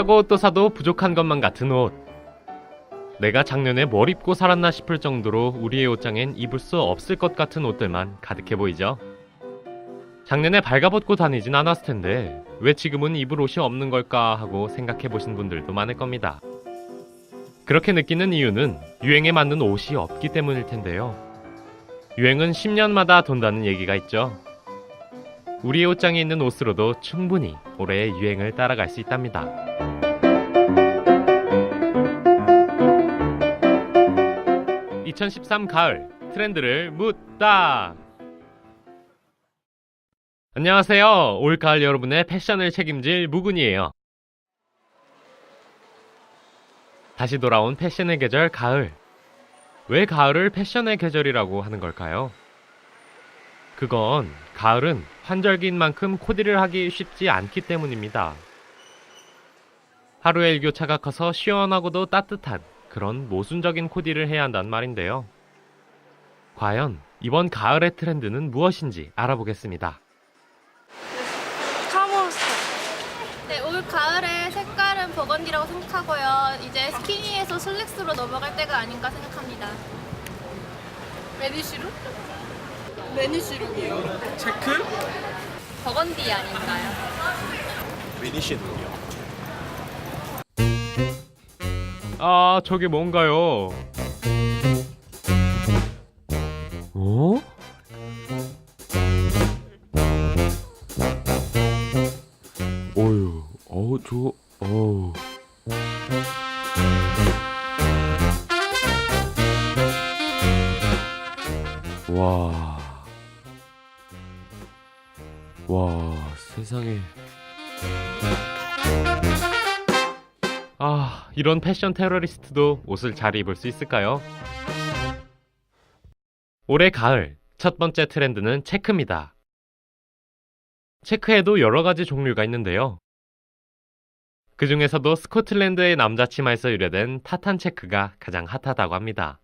사고 또 사도 부족한 것만 같은 옷. 내가 작년에 뭘 입고 살았나 싶을 정도로 우리의 옷장엔 입을 수 없을 것 같은 옷들만 가득해 보이죠. 작년에 발가벗고 다니진 않았을 텐데 왜 지금은 입을 옷이 없는 걸까 하고 생각해 보신 분들도 많을 겁니다. 그렇게 느끼는 이유는 유행에 맞는 옷이 없기 때문일 텐데요. 유행은 10년마다 돈다는 얘기가 있죠. 우리의 옷장에 있는 옷으로도 충분히 올해의 유행을 따라갈 수 있답니다. 2013 가을 트렌드를 묻다. 안녕하세요. 올 가을 여러분의 패션을 책임질 무근이에요. 다시 돌아온 패션의 계절 가을. 왜 가을을 패션의 계절이라고 하는 걸까요? 그건 가을은 환절기인 만큼 코디를 하기 쉽지 않기 때문입니다. 하루의 일교차가 커서 시원하고도 따뜻한 그런 모순적인 코디를 해야 한단 말인데요. 과연 이번 가을의 트렌드는 무엇인지 알아보겠습니다. 네, 올 가을의 색깔은 버건디라고 생각하고요. 이제 스키니에서 슬랙스로 넘어갈 때가 아닌가 생각합니다. 메니시룩? 메니시룩이요. 체크? 버건디 아닌가요? 미니시룩이요. 아, 저게 뭔가요? 어? 어휴, 어우, 저, 어우. 와. 와, 세상에. 아, 이런 패션 테러리스트도 옷을 잘 입을 수 있을까요? 올해 가을 첫 번째 트렌드는 체크입니다. 체크에도 여러 가지 종류가 있는데요. 그 중에서도 스코틀랜드의 남자 치마에서 유래된 타탄 체크가 가장 핫하다고 합니다.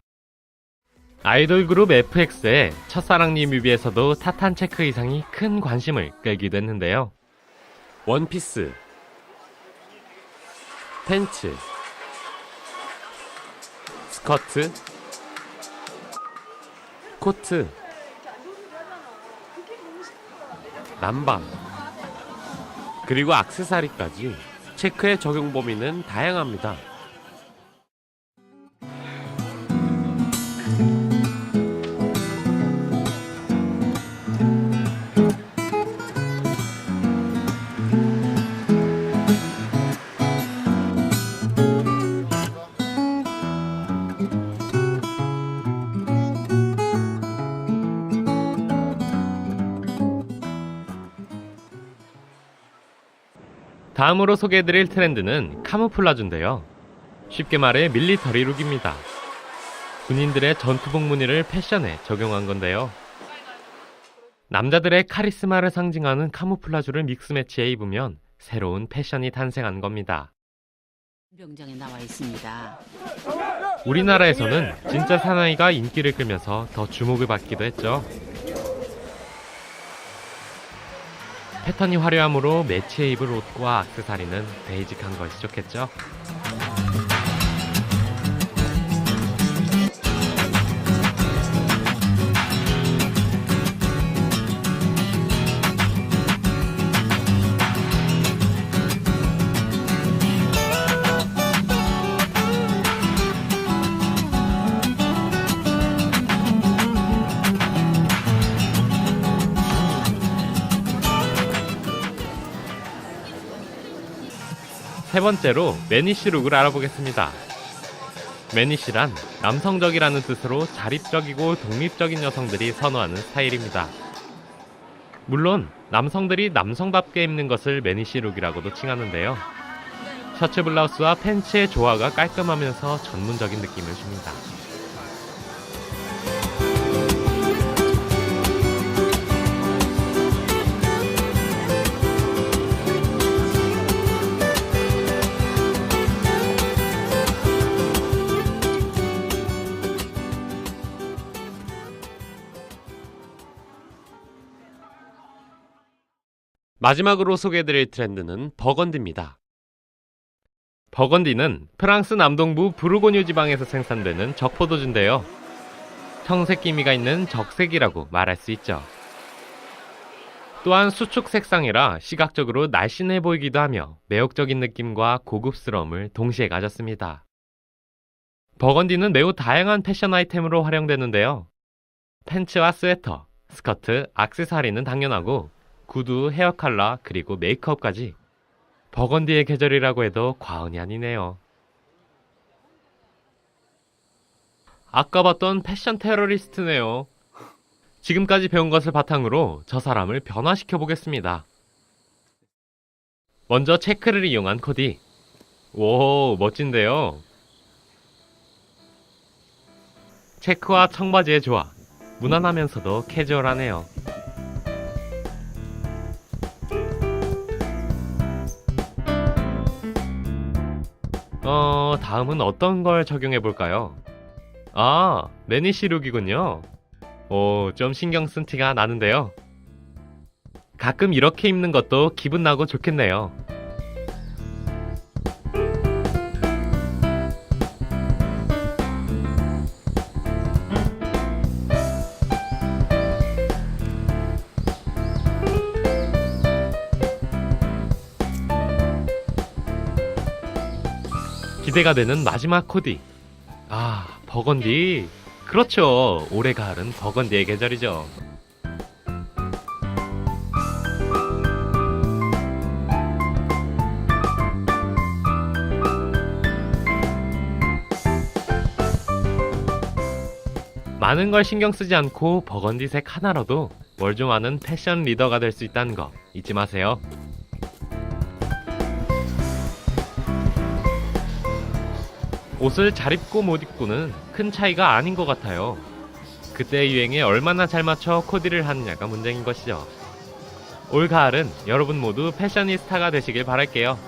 아이돌 그룹 FX의 첫사랑님 뮤비에서도 타탄 체크 의상이 큰 관심을 끌기도 했는데요. 원피스, 팬츠, 스커트, 코트, 남방, 그리고 악세사리까지 체크의 적용 범위는 다양합니다. 다음으로 소개해드릴 트렌드는 카무플라주인데요. 쉽게 말해 밀리터리 룩입니다. 군인들의 전투복 무늬를 패션에 적용한 건데요. 남자들의 카리스마를 상징하는 카무플라주를 믹스매치해 입으면 새로운 패션이 탄생한 겁니다. 병장에 나와 있습니다. 우리나라에서는 진짜 사나이가 인기를 끌면서 더 주목을 받기도 했죠. 패턴이 화려함으로 매치해 입을 옷과 악세사리는 베이직한 것이 좋겠죠. 세 번째로 매니시 룩을 알아보겠습니다. 매니시란 남성적이라는 뜻으로 자립적이고 독립적인 여성들이 선호하는 스타일입니다. 물론 남성들이 남성답게 입는 것을 매니시 룩이라고도 칭하는데요. 셔츠 블라우스와 팬츠의 조화가 깔끔하면서 전문적인 느낌을 줍니다. 마지막으로 소개해드릴 트렌드는 버건디입니다. 버건디는 프랑스 남동부 부르고뉴 지방에서 생산되는 적포도주인데요. 청색 기미가 있는 적색이라고 말할 수 있죠. 또한 수축 색상이라 시각적으로 날씬해 보이기도 하며 매혹적인 느낌과 고급스러움을 동시에 가졌습니다. 버건디는 매우 다양한 패션 아이템으로 활용되는데요. 팬츠와 스웨터, 스커트, 악세사리는 당연하고 구두, 헤어 컬러, 그리고 메이크업까지 버건디의 계절이라고 해도 과언이 아니네요. 아까 봤던 패션 테러리스트네요. 지금까지 배운 것을 바탕으로 저 사람을 변화시켜 보겠습니다. 먼저 체크를 이용한 코디. 오, 멋진데요. 체크와 청바지의 조화. 무난하면서도 캐주얼하네요. 다음은 어떤 걸 적용해 볼까요? 아, 매니시 룩이군요. 오, 좀 신경 쓴 티가 나는데요. 가끔 이렇게 입는 것도 기분 나고 좋겠네요. 기대가 되는 마지막 코디. 아, 버건디. 그렇죠. 올해 가을은 버건디의 계절이죠. 많은 걸 신경 쓰지 않고 버건디색 하나로도 뭘 좀 아는 패션 리더가 될 수 있다는 거 잊지 마세요. 옷을 잘 입고 못 입고는 큰 차이가 아닌 것 같아요. 그때의 유행에 얼마나 잘 맞춰 코디를 하느냐가 문제인 것이죠. 올 가을은 여러분 모두 패셔니스타가 되시길 바랄게요.